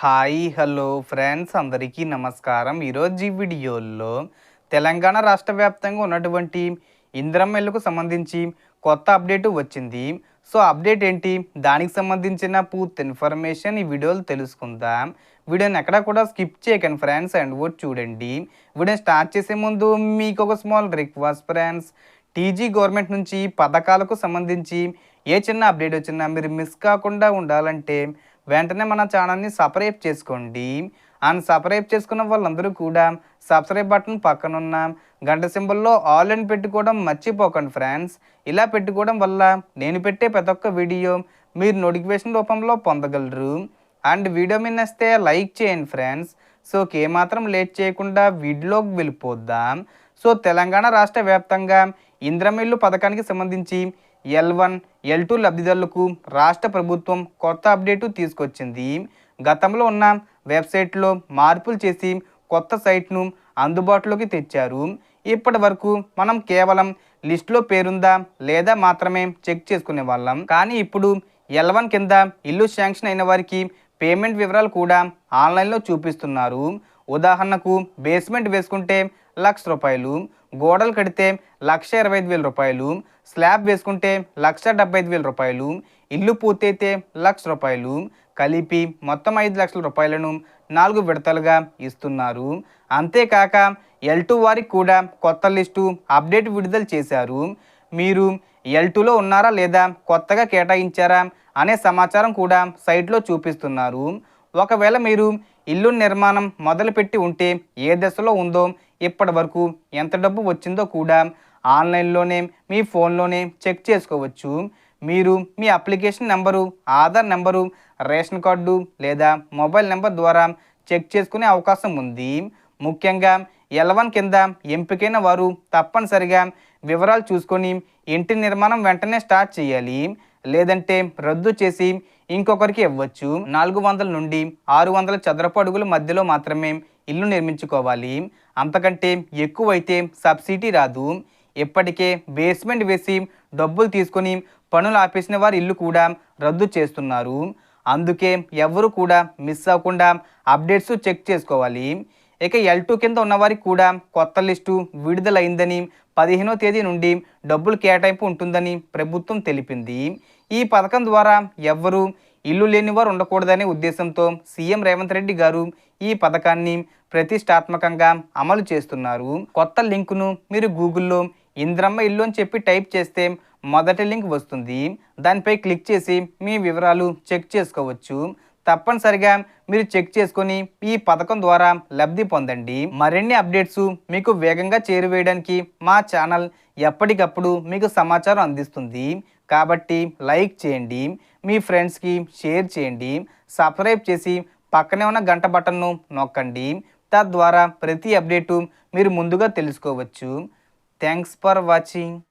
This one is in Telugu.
హాయ్ హలో ఫ్రెండ్స్ అందరికీ నమస్కారం. ఈరోజు ఈ వీడియోలో తెలంగాణ రాష్ట్ర వ్యాప్తంగా ఉన్నటువంటి ఇంద్రమ్మెల్లకు సంబంధించి కొత్త అప్డేట్ వచ్చింది. సో అప్డేట్ ఏంటి? దానికి సంబంధించిన పూర్తి ఇన్ఫర్మేషన్ ఈ వీడియోలు తెలుసుకుందాం. వీడియోని ఎక్కడా కూడా స్కిప్ చేయకండి ఫ్రెండ్స్ అండ్ వర్డ్ చూడండి. వీడియోని స్టార్ట్ చేసే ముందు మీకు ఒక small request friends. TG government నుంచి పథకాలకు సంబంధించి ఏ చిన్న అప్డేట్ వచ్చినా మీరు మిస్ కాకుండా ఉండాలంటే వెంటనే మన ఛానల్ని సపరేట్ చేసుకోండి. అండ్ సబ్స్క్రైబ్ చేసుకున్న వాళ్ళందరూ కూడా సబ్స్క్రైబ్ బటన్ పక్కనున్నాం గంట సింబల్లో ఆల్ అని పెట్టుకోవడం మర్చిపోకండి ఫ్రెండ్స్. ఇలా పెట్టుకోవడం వల్ల నేను పెట్టే ప్రతి ఒక్క వీడియో మీరు నోటిఫికేషన్ రూపంలో పొందగలరు. అండ్ వీడియో మీద నచ్చితే లైక్ చేయండి ఫ్రెండ్స్. సో ఏమాత్రం లేట్ చేయకుండా వీడియోకి వెళ్ళిపోద్దాం సో తెలంగాణ రాష్ట్ర వ్యాప్తంగా ఇంద్రమిల్లు పథకానికి సంబంధించి ఎల్ వన్ ఎల్ టూ లబ్ధిదారులకు రాష్ట్ర ప్రభుత్వం కొత్త అప్డేటు తీసుకొచ్చింది. గతంలో ఉన్న వెబ్సైట్లో మార్పులు చేసి కొత్త సైట్ను అందుబాటులోకి తెచ్చారు. ఇప్పటి వరకు మనం కేవలం లిస్టులో పేరుందా లేదా మాత్రమే చెక్ చేసుకునే వాళ్ళం. కానీ ఇప్పుడు ఎల్ వన్ కింద ఇల్లు శాంక్షన్ అయిన వారికి పేమెంట్ వివరాలు కూడా ఆన్లైన్లో చూపిస్తున్నారు. ఉదాహరణకు బేస్మెంట్ వేసుకుంటే లక్ష రూపాయలు. గోడలు కడితే లక్ష ఇరవై ఐదు వేల రూపాయలు స్లాబ్ వేసుకుంటే లక్ష డెబ్బై ఐదు వేల రూపాయలు ఇల్లు పూర్తయితే లక్ష రూపాయలు కలిపి మొత్తం ఐదు లక్షల రూపాయలను నాలుగు విడతలుగా ఇస్తున్నారు. అంతేకాక ఎల్ టూ వారికి కూడా కొత్త లిస్టు అప్డేట్ విడుదల చేశారు. మీరు ఎల్ టూలో ఉన్నారా లేదా కొత్తగా కేటాయించారా అనే సమాచారం కూడా సైట్లో చూపిస్తున్నారు. ఒకవేళ మీరు ఇల్లు నిర్మాణం మొదలుపెట్టి ఉంటే ఏ దశలో ఉందో ఇప్పటి వరకు ఎంత డబ్బు వచ్చిందో కూడా ఆన్లైన్లోనే మీ ఫోన్లోనే చెక్ చేసుకోవచ్చు. మీరు మీ application number Aadhaar number ration card లేదా మొబైల్ నెంబర్ ద్వారా చెక్ చేసుకునే అవకాశం ఉంది. ముఖ్యంగా ఎలవన్ కింద ఎంపికైన వారు తప్పనిసరిగా వివరాలు చూసుకొని ఇంటి నిర్మాణం వెంటనే స్టార్ట్ చేయాలి. లేదంటే రద్దు చేసి ఇంకొకరికి ఇవ్వచ్చు. నాలుగు వందల నుండి ఆరు వందల చదరపు అడుగుల మధ్యలో మాత్రమే ఇల్లు నిర్మించుకోవాలి. అంతకంటే ఎక్కువైతే సబ్సిడీ రాదు. ఇప్పటికే బేస్మెంట్ వేసి డబ్బులు తీసుకొని పనులు ఆపేసిన వారి ఇల్లు కూడా రద్దు చేస్తున్నారు. అందుకే ఎవరు కూడా మిస్ అవ్వకుండా అప్డేట్స్ చెక్ చేసుకోవాలి. ఇక ఎల్ టూ కింద ఉన్నవారికి కూడా కొత్త లిస్టు విడుదలైందని పదిహేనో తేదీ నుండి డబ్బులు కేటాయింపు ఉంటుందని ప్రభుత్వం తెలిపింది. ఈ పథకం ద్వారా ఎవ్వరూ ఇల్లు లేని వారు ఉండకూడదనే ఉద్దేశంతో సీఎం రేవంత్ రెడ్డి గారు ఈ పథకాన్ని ప్రతిష్టాత్మకంగా అమలు చేస్తున్నారు. కొత్త లింకును మీరు గూగుల్లో ఇంద్రమ్మ ఇల్లు అని చెప్పి టైప్ చేస్తే మొదటి లింక్ వస్తుంది. దానిపై క్లిక్ చేసి మీ వివరాలు చెక్ చేసుకోవచ్చు. తప్పనిసరిగా మీరు చెక్ చేసుకొని ఈ పథకం ద్వారా లబ్ధి పొందండి. మరిన్ని అప్డేట్స్ మీకు వేగంగా చేరువేయడానికి మా ఛానల్ ఎప్పటికప్పుడు మీకు సమాచారం అందిస్తుంది. కాబట్టి లైక్ చేయండి. మీ ఫ్రెండ్స్కి షేర్ చేయండి. సబ్స్క్రైబ్ చేసి పక్కనే ఉన్న గంట బటన్ను నొక్కండి. తద్వారా ప్రతి అప్డేటు మీరు ముందుగా తెలుసుకోవచ్చు. Thanks for watching